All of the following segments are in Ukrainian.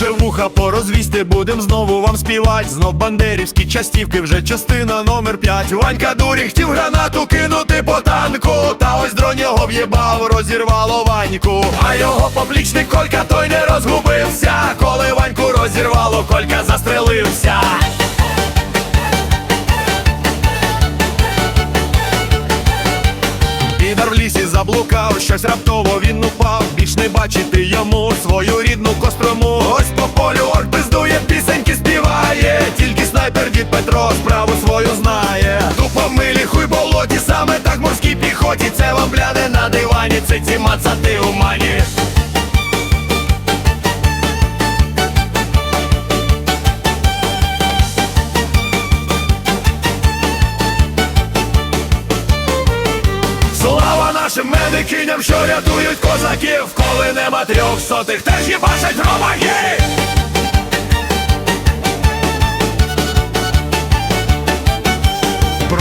Лучше вуха порозвісти, будем знову вам співать. Знов бандерівські частівки, вже частина номер 5 Ванька дурі хотів гранату кинути по танку. Та ось дрон його в'єбав, розірвало Ваньку. А його поплічник Колька той не розгубився. Коли Ваньку розірвало, Колька застрелився. Підар в лісі заблукав, щось раптово він упав. Справу свою знає. Тупо милі хуй болоті, саме так морській піхоті. Це вам бляне на дивані, це ці мацати у мані. Нашим медикиням, що рятують козаків, коли нема трьох сотих, теж їбашать громаги.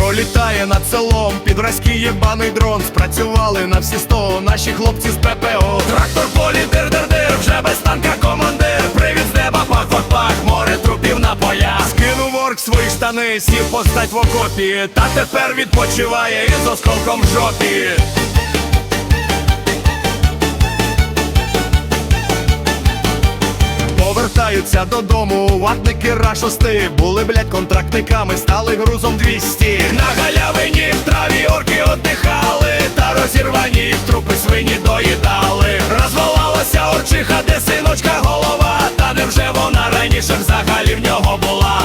Пролітає над селом підразький єбаний дрон. Спрацювали на всі сто наші хлопці з ППО. Трактор полі дир-дир-дир, вже без танка командир. Привіт з неба, пах-пах-пах, море трупів на полях. Скинув орк свої штани, сів постать в окопі. Та тепер відпочиває із осколком в жопі. Повертаються додому, ватники рашости Були, блядь, контрактниками, стали грузом 200 На галявині в траві орки отдихали Та розірвані трупи свині доїдали. Розвалалася орчиха, де синочка голова Та невже вона раніше взагалі в нього була?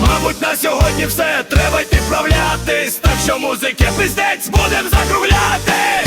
Мабуть, на сьогодні все, треба йти вправлятись Так що музики пиздець, будем закруглятись